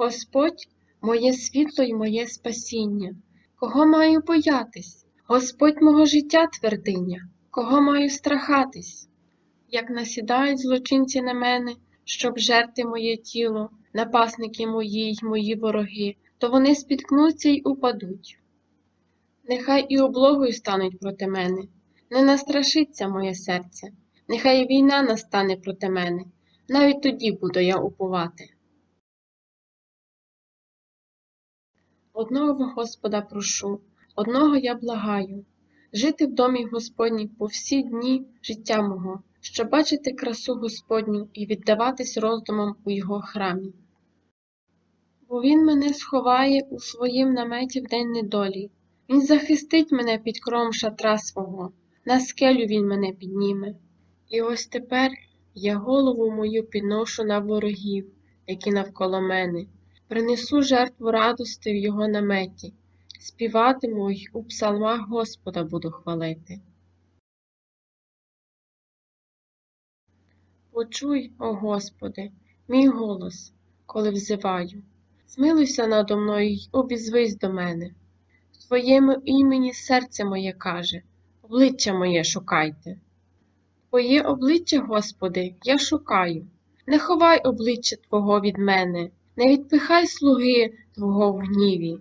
Господь моє світло й моє спасіння. Кого маю боятись? Господь мого життя твердиня, кого маю страхатись? Як насідають злочинці на мене, щоб жерти моє тіло, напасники мої й мої вороги, то вони спіткнуться й упадуть. Нехай і облогою стануть проти мене, не настрашиться моє серце, нехай і війна настане проти мене, навіть тоді буду я упувати. Одного Господа прошу, одного я благаю, жити в домі Господній по всі дні життя мого, щоб бачити красу Господню і віддаватись роздумам у Його храмі. Бо Він мене сховає у своїм наметі в день недолі, Він захистить мене під кром шатра свого, на скелю Він мене підніме. І ось тепер я голову мою підношу на ворогів, які навколо мене, принесу жертву радости в його наметі, співатиму й у псалмах Господа буду хвалити. Почуй, о Господи, мій голос, коли взиваю. Змилуйся надо мною й обізвись до мене. В Твоєму імені серце моє каже, обличчя моє шукайте. Твоє обличчя, Господи, я шукаю. Не ховай обличчя Твого від мене, не відпихай слуги Твого в гніві.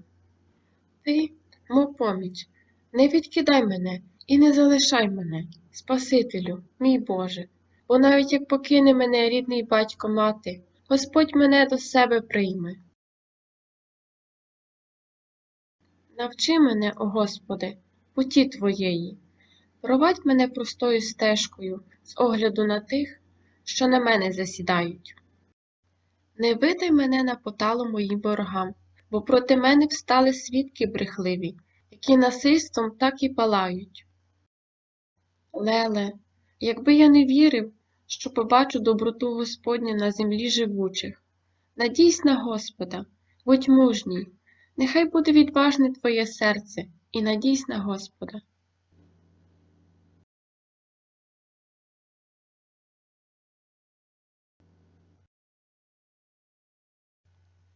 Ти, мов поміч, не відкидай мене і не залишай мене, Спасителю, мій Боже, бо навіть як покине мене рідний батько мати, Господь мене до себе прийме. Навчи мене, о Господи, путі Твоєї, провадь мене простою стежкою з огляду на тих, що на мене засідають. Не видай мене на поталу моїм ворогам, бо проти мене встали свідки брехливі, які насильством так і палають. Леле, якби я не вірив, що побачу доброту Господню на землі живучих, надійсь на Господа, будь мужній, нехай буде відважне твоє серце і надійсь на Господа.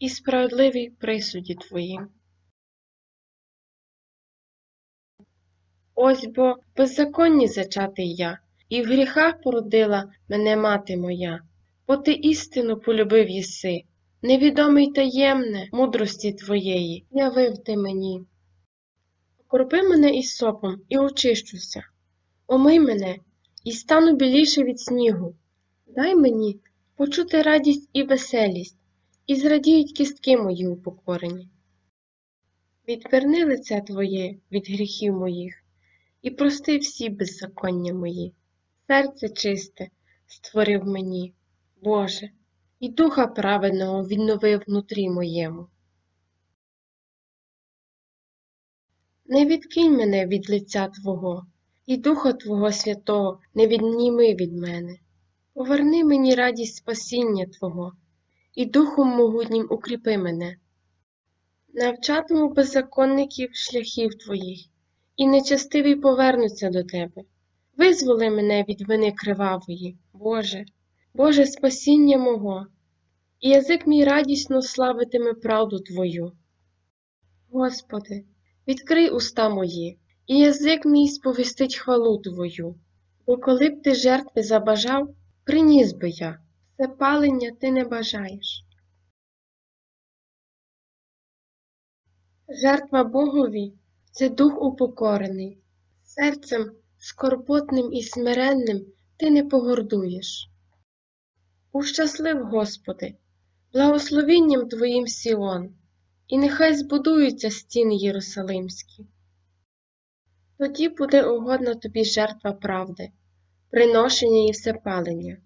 і справедливий в присуді Твоїм. Ось бо беззаконні зачатий я, і в гріхах породила мене мати моя, бо ти істину полюбив єси, невідомий таємне мудрості Твоєї, явив ти мені. Окропи мене із сопом і очищуся, омий мене і стану біліше від снігу. Дай мені почути радість і веселість, і зрадіють кістки мої упокорені. Відверни лице Твоє від гріхів моїх, і прости всі беззаконня мої. Серце чисте створив мені, Боже, і духа праведного відновив внутрі моєму. Не відкинь мене від лиця Твого, і Духа Твого Святого не відніми від мене. Поверни мені радість спасіння Твого, і Духом могутнім укріпи мене. Навчатиму беззаконників шляхів Твоїх, і нечестиві повернуться до Тебе. Визволи мене від вини кривавої, Боже, Боже спасіння мого, і язик мій радісно славитиме правду Твою. Господи, відкрий уста мої, і язик мій сповістить хвалу Твою, бо коли б ти жертви забажав, приніс би я, все палення ти не бажаєш. Жертва Богові це дух упокорений, серцем скорботним і смиренним ти не погордуєш. Ущаслив, Господи, благословінням Твоїм Сіон, і нехай збудуються стіни Єрусалимські. Тоді буде угодна тобі жертва правди, приношення і всепалення,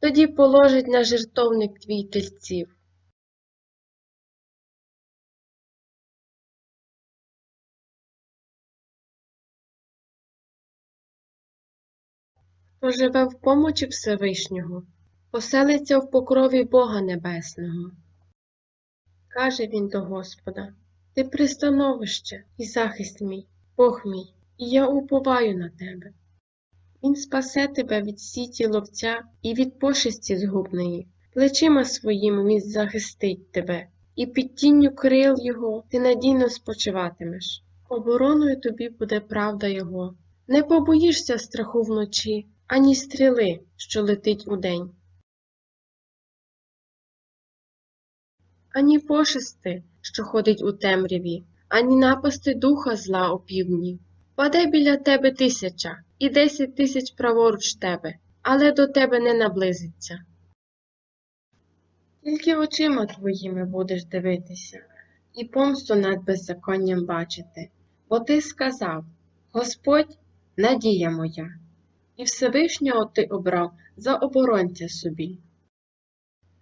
тоді положить на жертовник твій тельців. Хто живе в помочі Всевишнього, оселиться в покрові Бога Небесного. Каже він до Господа Ти пристановище і захист мій, Бог мій, і я уповаю на тебе. Він спасе тебе від сіті ловця і від пошесті згубної, плечима своїми він захистить тебе, і під тінню крил його ти надійно спочиватимеш. Обороною тобі буде правда його. Не побоїшся страху вночі, ані стріли, що летить удень. Ані пошести, що ходить у темряві, ані напасти духа зла опівдні. Паде біля тебе тисяча і десять тисяч праворуч тебе, але до тебе не наблизиться. Тільки очима твоїми будеш дивитися і помсту над беззаконням бачити, бо ти сказав Господь надія моя, і Всевишнього ти обрав за оборонця собі.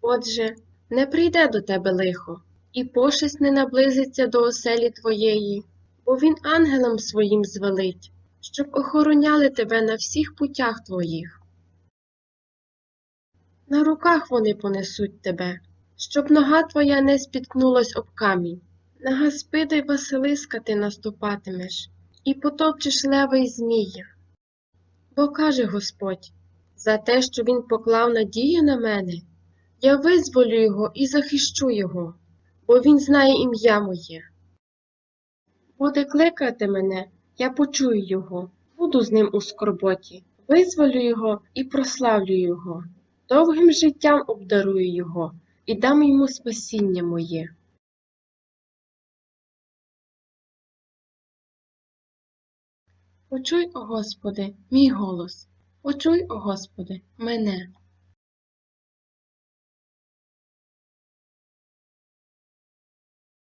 Отже, не прийде до тебе лихо, і пошесть не наблизиться до оселі твоєї, бо він ангелам своїм звелить, щоб охороняли тебе на всіх путях твоїх. На руках вони понесуть тебе, щоб нога твоя не спіткнулась об камінь. На гаспида Василиска ти наступатимеш, і потопчеш лева й змія. Бо каже Господь, за те, що він поклав надію на мене, я визволю його і захищу його, бо він знає ім'я моє. Буде кликати мене, я почую його, буду з ним у скорботі, визволю його і прославлю його, довгим життям обдарую його і дам йому спасіння моє. Почуй, о Господи, мій голос, почуй, о Господи, мене.